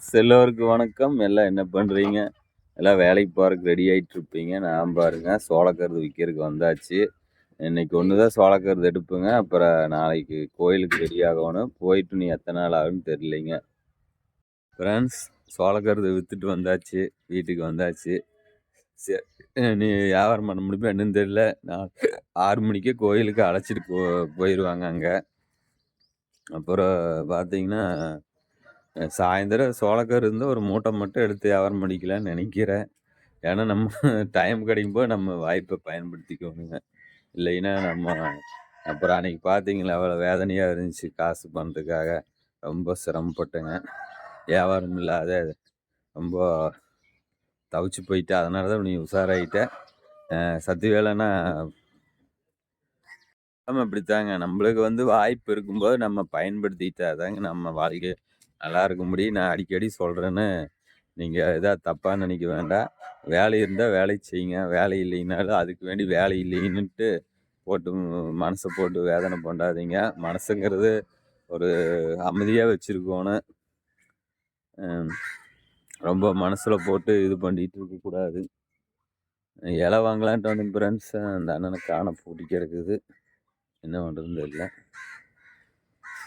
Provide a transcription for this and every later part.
செல்லவருக்கு வணக்கம். எல்லாம் என்ன பண்ணுறீங்க எல்லாம் வேலைக்கு போகிறதுக்கு ரெடி ஆகிட்டு இருப்பீங்க நான் பாருங்க சோளக்கருது விற்கிறதுக்கு வந்தாச்சு. இன்னைக்கு ஒன்று தான் சோளக்கருது எடுப்புங்க. அப்புறம் நாளைக்கு கோயிலுக்கு ரெடி ஆகணும். போயிட்டு நீ எத்தனை நாள் ஆகுன்னு தெரியலைங்க. ஃப்ரெண்ட்ஸ் சோளக்கருது விற்றுட்டு வந்தாச்சு. வீட்டுக்கு வந்தாச்சு. சரி நீ வியாபாரம் பண்ண முடியுமா என்னன்னு தெரியல. நான் ஆறு மணிக்கே கோயிலுக்கு அழைச்சிட்டு போ போயிடுவாங்க அங்கே. அப்புறம் பார்த்தீங்கன்னா சாயந்தரம் சோளக்கரு இருந்து ஒரு மூட்டை மட்டும் எடுத்து வியாபாரம் பண்ணிக்கலாம்னு நினைக்கிறேன். ஏன்னா நம்ம டைம் கிடைக்கும் போது நம்ம வாய்ப்பை பயன்படுத்திக்கணுங்க. இல்லைன்னா நம்ம அப்புறம் அன்றைக்கி பார்த்தீங்களா அவ்வளோ வேதனையாக இருந்துச்சு காசு பண்ணுறதுக்காக ரொம்ப சிரமப்பட்டேங்க. வியாபாரம் இல்லாத ரொம்ப தவிச்சு போயிட்டு அதனால தான் நீ உஷாராயிட்டேன். சத்து வேலைன்னா நம்ம இப்படித்தாங்க நம்மளுக்கு வந்து வாய்ப்பு இருக்கும்போது நம்ம பயன்படுத்திட்டா தாங்க நம்ம வாழ்க்கை. நல்லா இருக்கும்படி நான் அடிக்கடி சொல்கிறேன்னு நீங்கள் எதாவது தப்பாக நினைக்க வேண்டாம் வேலை இருந்தால் வேலை செய்யுங்க. வேலை இல்லைனாலும் அதுக்கு வேண்டி வேலை இல்லைன்னுட்டு போட்டு மனசை போட்டு வேதனை பண்ணாதீங்க. மனசுங்கிறது ஒரு அமைதியாக வச்சுருக்கோன்னு ரொம்ப மனசில் போட்டு இது பண்ணிகிட்டு இருக்கக்கூடாது இலை வாங்கலான்ட்டு வந்து ஃப்ரெண்ட்ஸ் அந்த அண்ணனை காண பூட்டி கிடக்குது என்ன பண்ணுறதுன்னு தெரியல.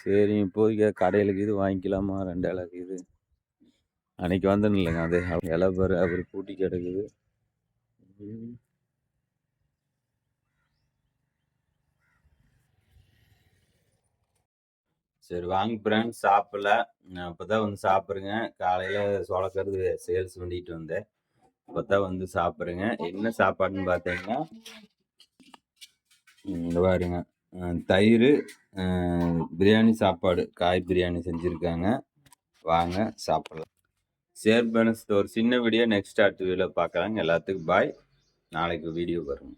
சரி இப்போதைக்கு கடையிலுக்கு இது வாங்கிக்கலாமா? ரெண்டு இலக்கு இது. அன்னைக்கு வந்தேன்னு இல்லைங்க. அது இலை பாரு அப்படி பூட்டி கிடக்குது. சரி வாங்க ஃப்ரெண்ட்ஸ் சாப்பிடல. அப்போ தான் வந்து சாப்பிடுங்க காலையில் சொலக்கிறது சேல்ஸ் பண்ணிட்டு வந்தேன். இப்போ தான் வந்து சாப்பிடுங்க என்ன சாப்பாடுன்னு பார்த்தீங்கன்னா இந்த பாருங்க. தயிர் பிரியாணி சாப்பாடு. காய் பிரியாணி செஞ்சுருக்காங்க. வாங்க சாப்பிட்லாம். ஷேர் பண்ண ஒரு சின்ன வீடியோ நெக்ஸ்ட் அடுத்த வீடியோவில் பார்க்கலாங்க எல்லாத்துக்கும் பாய். நாளைக்கு வீடியோ வரும்.